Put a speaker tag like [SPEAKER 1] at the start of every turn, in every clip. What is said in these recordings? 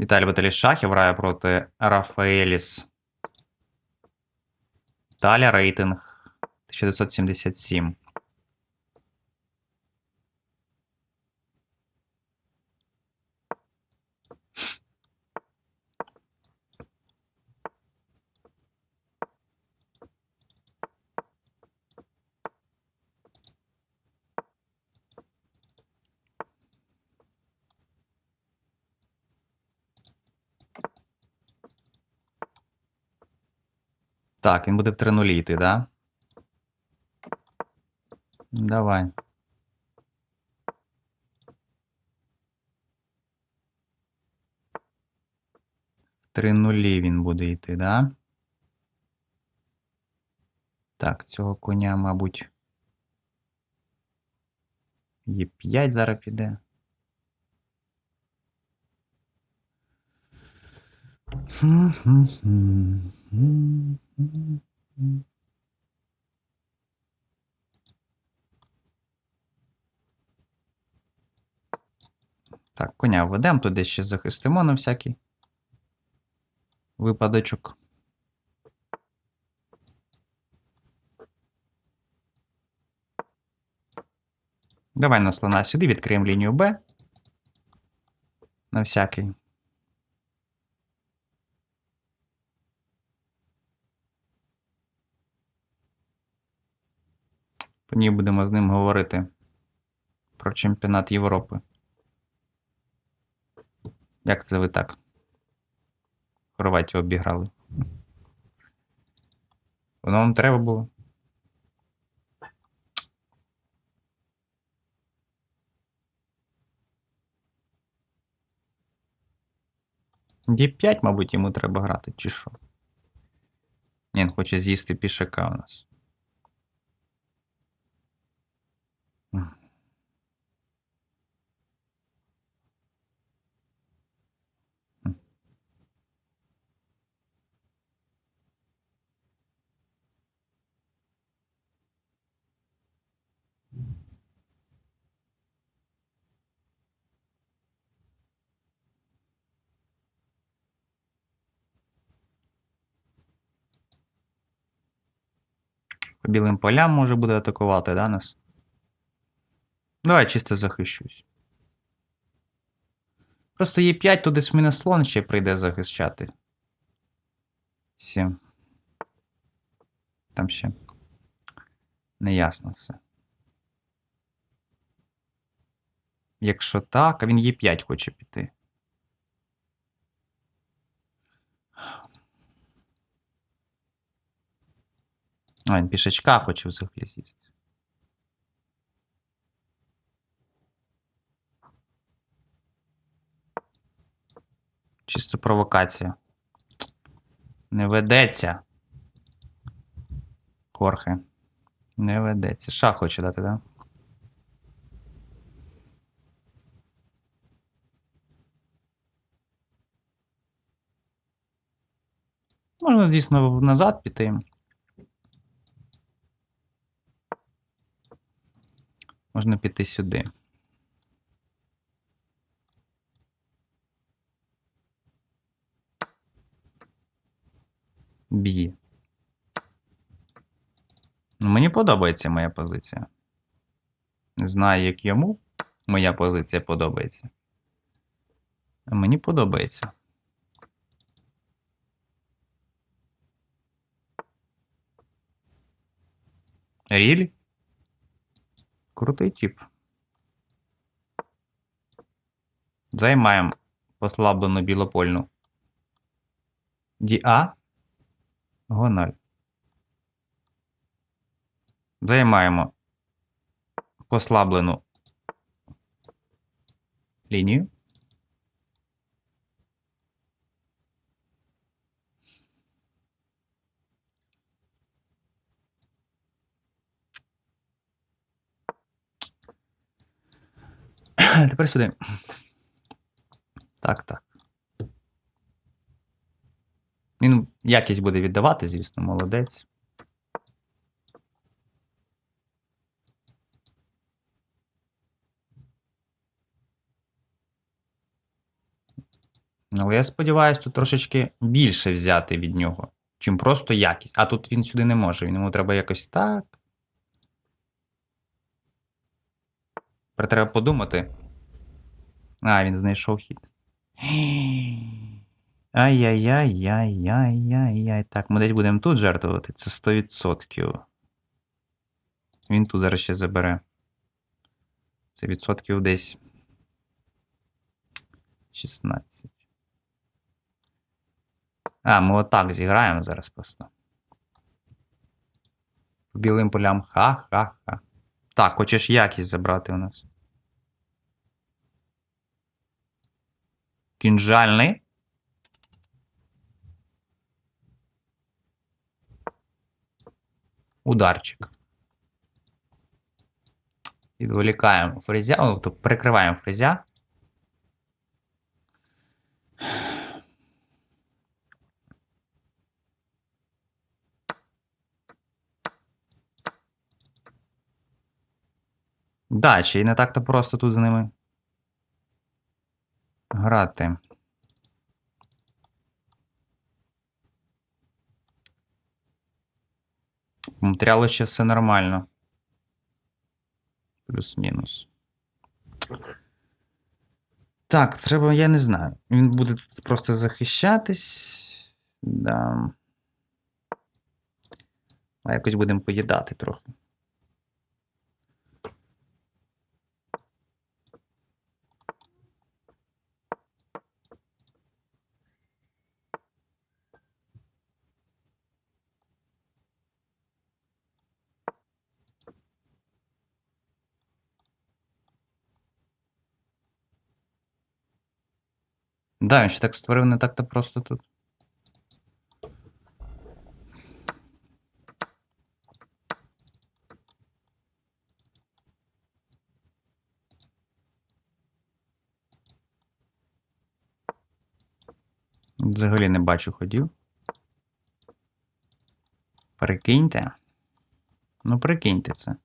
[SPEAKER 1] Віталій Баталій Шахів грає проти Рафаеліс. Таля рейтинг 1977. Так, він буде в 3 нулі йти, да? Давай. В 3 нулі він буде йти, да? Так, цього коня, мабуть. Є 5 зараз піде. Так, коня введемо, туди ще захистимо на всякий випадочок. Давай на слона сюди, відкриємо лінію Б. На всякий. Ній будемо з ним говорити про чемпіонат Європи. Як це ви так? Хорватію обіграли. Воно вам треба було. Ді5, мабуть, йому треба грати, чи що? Він хоче з'їсти пішака у нас. Білим полям може буде атакувати, да, нас? Давай чисто захищусь. Просто є 5, то десь мене слон ще прийде захищати. 7. Там ще. Неясно все. Якщо так, а він є 5 хоче піти. А, він пішачка хоче взагалі з'їсти. Чисто провокація. Не ведеться. Хорхе. Не ведеться. Ша хоче дати, так? Да? Можна, звісно, назад піти. Можна піти сюди. Б'ї. Ну, мені подобається моя позиція. Знаю, як йому моя позиція подобається. А мені подобається. Рілі? Крутий тип. Займаємо послаблену білопольну. Діа. Гональ. Займаємо послаблену лінію. Тепер сюди. Так, так. Він якість буде віддавати, звісно, молодець. Але я сподіваюся, тут трошечки більше взяти від нього, чим просто якість. А тут він сюди не може. Він йому треба якось так. Тепер треба подумати. А, він знайшов хід. Ай-яй-яй-яй-яй-яй-яй. Так, ми десь будемо тут жертвувати. Це 100%. Він тут зараз ще забере. Це відсотків десь 16. А, ми отак зіграємо зараз просто. По білим полям. Ха-ха-ха. Так, хочеш якість забрати у нас. Кінжальний. Ударчик. Відволікаємо фрезя, тобто перекриваємо фрезя. Да, ще не так-то просто тут з ними грати. По ще все нормально. Плюс-мінус. Так, треба, я не знаю. Він буде просто захищатись. Да. А якось будемо поїдати трохи. Да, він ще так створив не так-то просто тут. Взагалі не бачу ходів. Прикиньте. Ну, прикиньте це.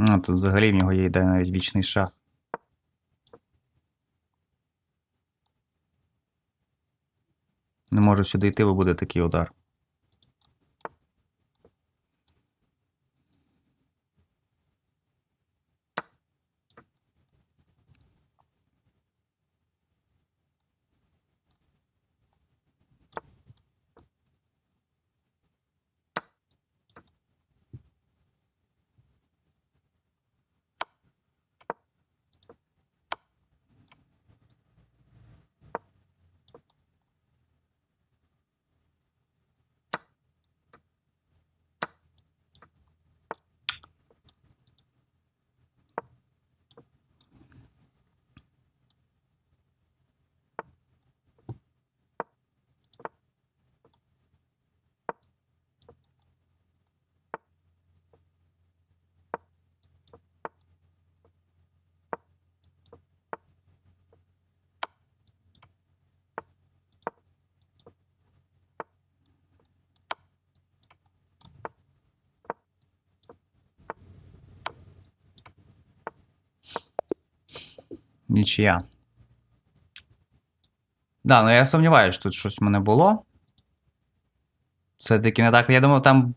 [SPEAKER 1] Ну, тут взагалі в нього є йде навіть вічний шах. Не можу сюди йти, бо буде такий удар. Нічия. Да, ну я сумніваюся, що тут щось в мене було. Все-таки не так. Я думав, там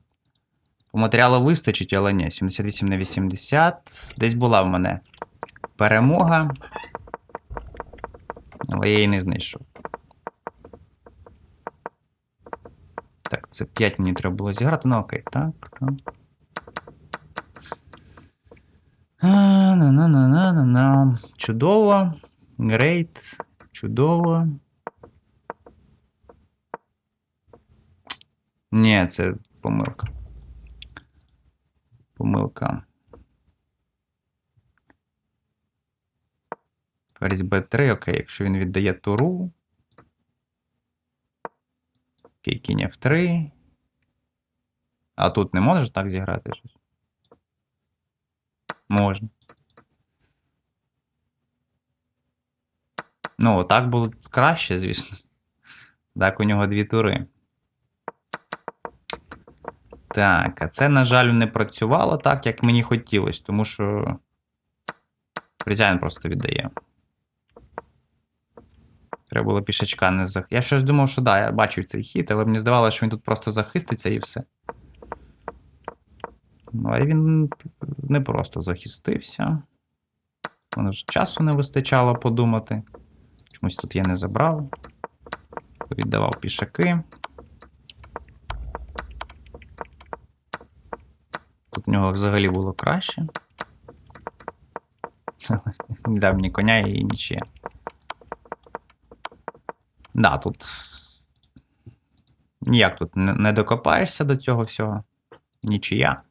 [SPEAKER 1] матеріалу вистачить, але ні, 78 на 80. Десь була в мене перемога. Але я її не знайшов. Так, це 5 мені треба було зіграти. Ну окей, так. так. На-на-на-на-на-на. Чудово. Грейт. Чудово. Ні, це помилка. Помилка. Ферзь Б3, окей, якщо він віддає туру. Окей, кінь F3. А тут не можеш так зіграти щось? Можна. Ну, так було краще, звісно. Так, у нього дві тури. Так, а це, на жаль, не працювало так, як мені хотілося, тому що. Фрізян просто віддає. Треба було пішачка не зах... Я щось думав, що да, я бачив цей хід, але мені здавалося, що він тут просто захиститься і все. Ну, а він не просто захистився. Воно ж часу не вистачало подумати. Чомусь тут я не забрав. Віддавав пішаки. Тут в нього взагалі було краще. Він Дав мені коня і нічия. Да, тут. Ніяк тут не, не докопаєшся до цього всього. Нічия.